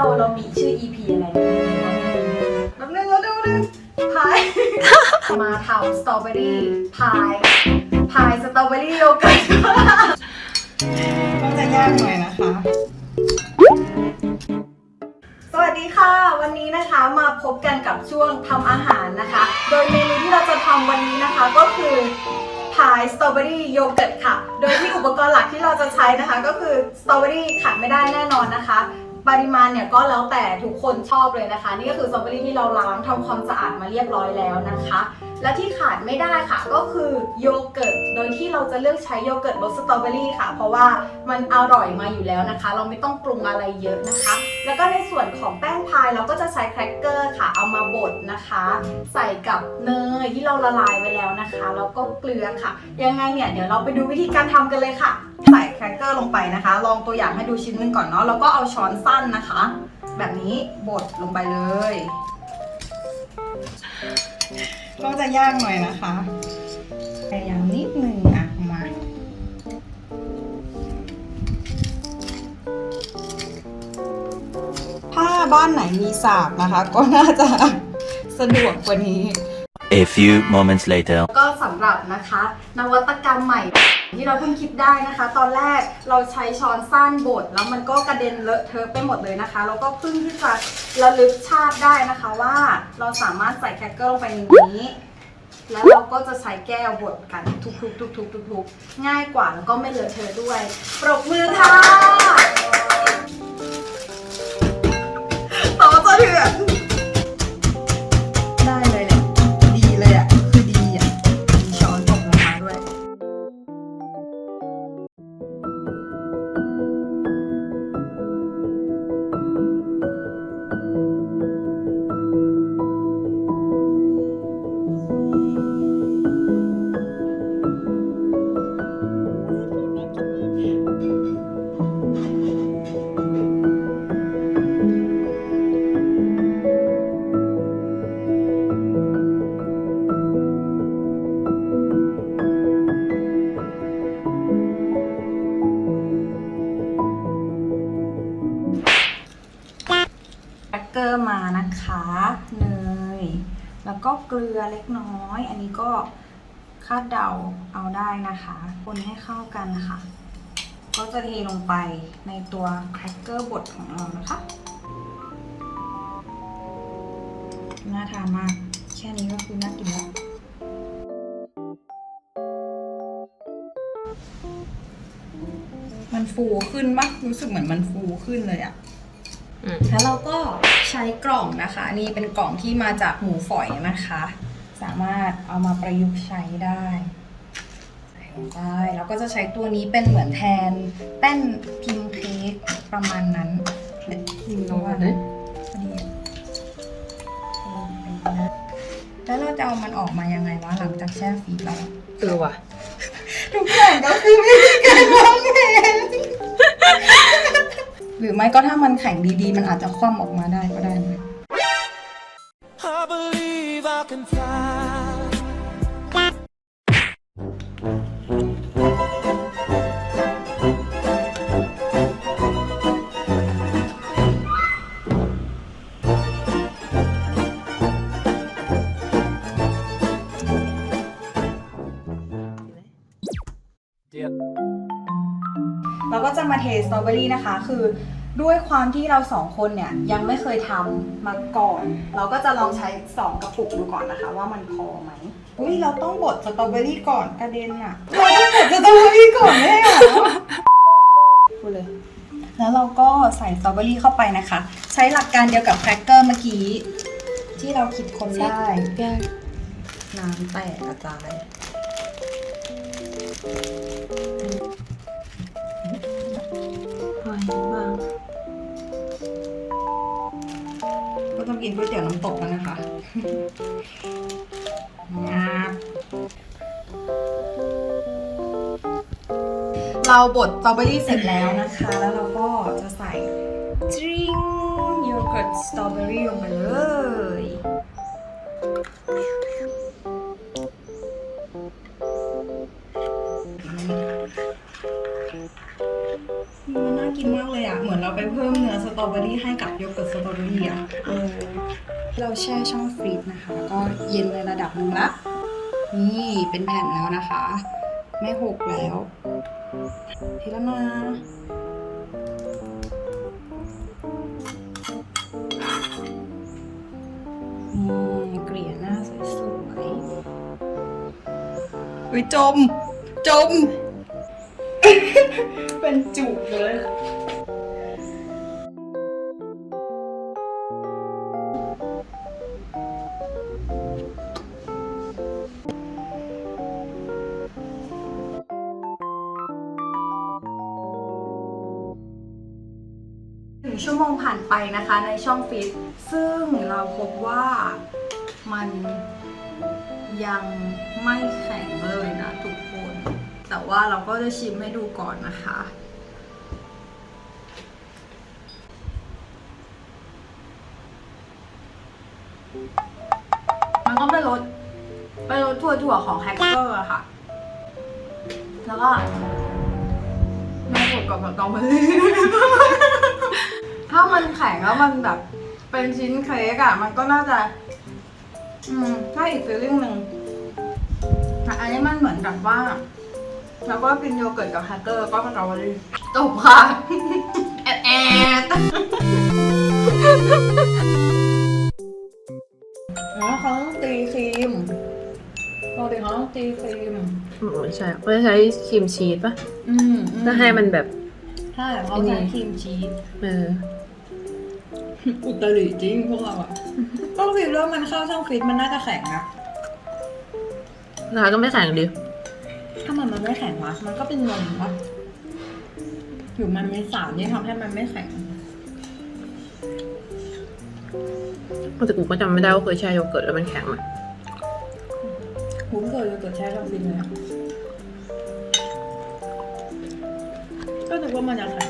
เราเรามีชื่อ EP อะไรแป๊บนึงแป๊บนึงแป๊บนึงพาย มาทำสตรอเบอรี่พายพายสตรอเบอรี่โยเกิร์ตก็จะยากหน่อยนะคะ สวัสดีค่ะ วันนี้นะคะมาพบกันกับช่วงทำอาหารนะคะ โดยเมนูที่เราจะทำวันนี้นะคะก็คือพายสตรอเบอรี่โยเกิร์ตค่ะ โดยที่อุปกรณ์หลักที่เราจะใช้นะคะ ก็คือสตรอเบอรี่ขาดไม่ได้แน่นอนนะคะ ปริมาณเนี่ยก็แล้วแต่ทุกคนชอบเลยนะคะ นี่ก็คือสตรอเบอรี่ที่เราล้างทำความสะอาดมาเรียบร้อยแล้วนะคะ และที่ขาดไม่ได้ค่ะก็คือโยเกิร์ตโดยที่เราจะเลือกใช้โยเกิร์ตรสสตรอเบอรี่ค่ะ เพราะว่ามันอร่อยมาอยู่แล้วนะคะ เราไม่ต้องปรุงอะไรเยอะนะคะ แล้วก็ในส่วนของแป้งพายเราก็จะใช้แครกเกอร์ค่ะเอามาบดนะคะ ใส่กับเนยที่เราละลายไว้แล้วนะคะแล้วก็เกลือค่ะ ยังไงเนี่ยเดี๋ยวเราไปดูวิธีการทำกันเลยค่ะ ใส่แครกเกอร์ลงไปนะคะ ลองตัวอย่างให้ดูชิ้นนึงก่อนเนาะแล้วก็เอาช้อนสั้นนะคะ แบบนี้บดลงไปเลย ก็จะยากหน่อยนะคะพยายามนิดนึงอะมาถ้าบ้านไหนมีสากนะคะ ก็น่าจะสะดวกกว่านี้ A few moments later. ก็สำหรับนะคะ นวัตกรรมใหม่ ที่เราเพิ่งคิดได้นะคะ ตอนแรกเราใช้ช้อนสั้นบดแล้วมันก็กระเด็นเลอะเทอะไปหมดเลยนะคะ แล้วก็เพิ่งที่จะระลึกชาติได้นะคะว่าเราสามารถใส่แครกเกอร์ลงไปในนี้ แล้วเราก็จะใช้แก้วบดกันทุกๆทุกๆๆๆง่ายกว่าแล้วก็ไม่เลอะเทอะด้วย ปรบมือค่ะ เกอร์มานะคะเนยแล้วก็เกลือเล็กน้อย อันนี้ก็คาดเดาเอาได้นะคะ คนให้เข้ากันค่ะ ก็จะเทลงไปในตัวแครกเกอร์บดของเรานะคะน่าทานมาก แค่นี้ก็คือน่ากินแล้วมันฟูขึ้นมากรู้สึกเหมือนมันฟูขึ้นเลยอะ แล้วเราก็ใช้กล่องนะคะ นี่เป็นกล่องที่มาจากหมูฝอยนะคะ สามารถเอามาประยุกต์ใช้ได้ใส่ลงไปแล้วก็จะใช้ตัวนี้เป็นเหมือนแทนแป้นพิมพ์เค้กประมาณนั้นลงมาเลยพอดีแล้วเราจะเอามันออกมายังไงวะหลังจากแช่ฟรีซแล้วอะเออว่ะทุกอย่างก็คือวิธีการมองเห็น หรือไม่ก็ถ้ามันแข็งดีๆ มันอาจจะคว่ำออกมาได้ก็ได้นะ I believe I can fly. เราก็จะมาเทสตรอเบอรี่นะคะ คือด้วยความที่เราสองคนเนี่ยยังไม่เคยทำมาก่อน เราก็จะลองใช้สองกระปุกดูก่อนนะคะ ว่ามันพอไหมอุ้ยเราต้องบดสตรอเบอรี่ก่อนกระเด็นอะเราต้องบดสตรอเบอรี่ก่อนแน่เหรอพูดเลย แล้วเราก็ใส่สตรอเบอรี่เข้าไปนะคะ ใช้หลักการเดียวกับแครกเกอร์เมื่อกี้ ที่เราคิดคนได้แก้น้ำแตกกระจาย ก็ต้องกินก๋วยเตี๋ยวน้ำตกแล้วนะคะงับเราบดสตรอเบอรี่เสร็จแล้วนะคะ แล้วเราก็จะใส่ดริงโยเกิร์ตสตรอเบอรี่ลงไปเลยมันน่า กินมากเลยอะ เหมือนเราไปเพิ่มเนื้อสตรอเบอรี่ให้กับโยเกิร์ตสตรอเบอรี่อะเออเราแช่ช่องฟรีซนะคะ ก็เย็นในระดับหนึ่งละ นี่เป็นแผ่นแล้วนะคะ ไม่หกแล้วเทแล้วนะนี่เกลี่ยหน้าสวยๆอุ้ยจม จม เป็นจุกเลย หนึ่งชั่วโมงผ่านไปนะคะในช่องฟิตซึ่งเราพบว่ามันยังไม่แข็งเลยนะทุกคน แต่ว่าเราก็จะชิมให้ดูก่อนนะคะ มันก็เป็นรสเป็นรสถั่วๆของแฮกเกอร์อะค่ะ แล้วก็ไม่ถูกกับสตรอเบอรี่ถ้ามันแข็งแล้วมันแบบเป็นชิ้นเค้กอะมันก็น่าจะ อืมถ้าอีกฟีลลิ่งหนึ่งแต่อันนี้มันเหมือนแบบว่า แล้วก็กินโยเกิร์ตกับแฮกเกอร์ก็สตรอเบอรี่จบค่ะแอดแอดอ๋อเขาต้องตีครีมปกติเขาต้องตีครีม อืมไม่ใช่เขาจะใช้ครีมชีสปะอืมเพื่อให้มันแบบ ใช่เขาใช้ครีมชีส เออ อุตริจริงพวกเราอะต้องคิดว่ามันเข้าช่องฟรีซมันน่าจะแข็งนะราคาก็ไม่แข็งดิถ้า มันมันไม่แข็งวะมันก็เป็นนมวะหรือมันมีสารที่ทำให้มันไม่แข็งแต่กูก็จำไม่ได้ว่าเคยแช่โยเกิร์ตแล้วมันแข็งไหมผมเคยเกิดแช่ช่องฟรีซเลยอะก็นึกว่ามันจะแข็งโอ้ย